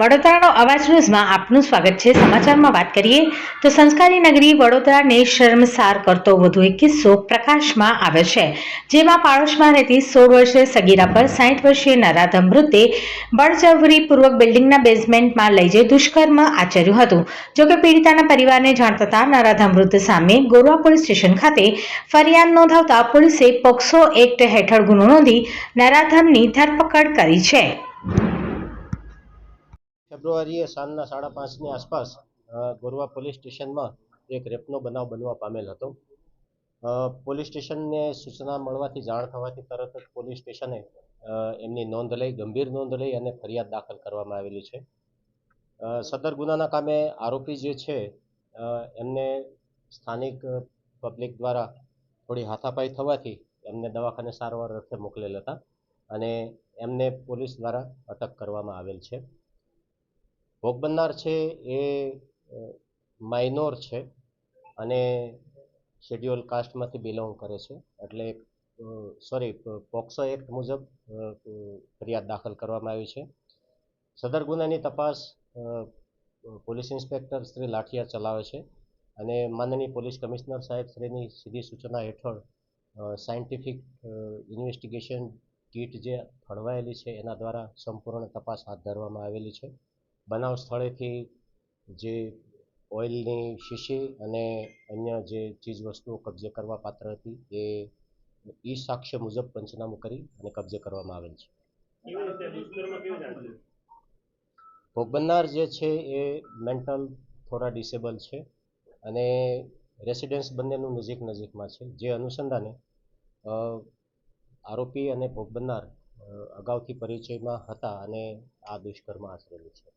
વડોદરાનો અવાજ ન્યૂઝમાં આપનું સ્વાગત છે. સમાચારમાં વાત કરીએ તો સંસ્કારી નગરી વડોદરાને શર્મસાર કરતો વધુ એક કિસ્સો પ્રકાશમાં આવ્યો છે. જેમાં પાડોશમાં રહેતી સોળ વર્ષીય સગીરા પર સાઠ વર્ષીય નરાધમ મૃતે બળજબરીપૂર્વક બિલ્ડિંગના બેઝમેન્ટમાં લઈ જઈ દુષ્કર્મ આચર્યું હતું. જોકે પીડિતાના પરિવારને જાણ થતાં નરાધમ વૃદ્ધ સામે ગોરવા પોલીસ સ્ટેશન ખાતે ફરિયાદ નોંધાવતા પોલીસે પોક્સો એક્ટ હેઠળ ગુનો નોંધી નરાધમની ધરપકડ કરી છે. ફેબ્રુઆરીએ સાંજના સાડા પાંચની આસપાસ ગોરવા પોલીસ સ્ટેશનમાં એક રેપનો બનાવ બનવા પામેલ હતો. પોલીસ સ્ટેશનને સૂચના મળવાથી જાણ થવાથી તરત જ પોલીસ સ્ટેશને એમની નોંધ લઈ, ગંભીર નોંધ લઈ અને ફરિયાદ દાખલ કરવામાં આવેલી છે. સદર ગુનાના કામે આરોપી જે છે એમને સ્થાનિક પબ્લિક દ્વારા થોડી હાથાપાઈ થવાથી એમને દવાખાને સારવાર અર્થે મોકલેલ હતા અને એમને પોલીસ દ્વારા અટક કરવામાં આવેલ છે. ભોગ બનનાર છે એ માઇનોર છે અને શેડ્યુલ કાસ્ટમાંથી બિલોંગ કરે છે. એટલે સોરી પોક્સો એક્ટ મુજબ ફરિયાદ દાખલ કરવામાં આવી છે. સદર ગુનાની તપાસ પોલીસ ઇન્સ્પેક્ટર શ્રી લાઠિયા ચલાવે છે અને માનનીય પોલીસ કમિશનર સાહેબ શ્રીની સીધી સૂચના હેઠળ સાયન્ટિફિક ઇન્વેસ્ટિગેશન કીટ જે ફળવાયેલી છે એના દ્વારા સંપૂર્ણ તપાસ હાથ ધરવામાં આવેલી છે. બનાવ સ્થળેથી જે ઓઇલની શીશી અને અન્ય જે ચીજવસ્તુઓ કબજે કરવા પાત્ર હતી, એ ઈ સાક્ષ્ય મુજબ પંચનામું કરી અને કબજે કરવામાં આવેલ છે. ભોગ બનનાર જે છે, એ મેન્ટલ થોડા ડિસેબલ છે અને રેસિડેન્સ બંનેનું નજીક નજીકમાં છે, જે અનુસંધાને આરોપી અને ભોગ બનનાર અગાઉથી પરિચયમાં હતા અને આ દુષ્કર્મ આચરેલું છે.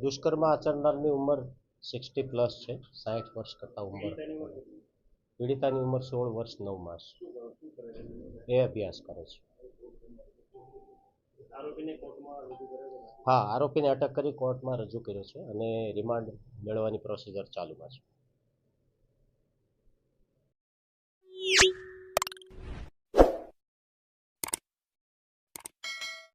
દુષ્કર્મ આચરનારની ઉંમર સિક્સટી પ્લસ છે સાઠ વર્ષ કરતાં ઉંમર પીડિતાની ઉંમર સોળ વર્ષ નવ માસ. એ અભ્યાસ કરે છે. હા, આરોપીને અટક કરી કોર્ટમાં રજૂ કર્યો છે અને રિમાન્ડ મેળવવાની પ્રોસિજર ચાલુમાં છે.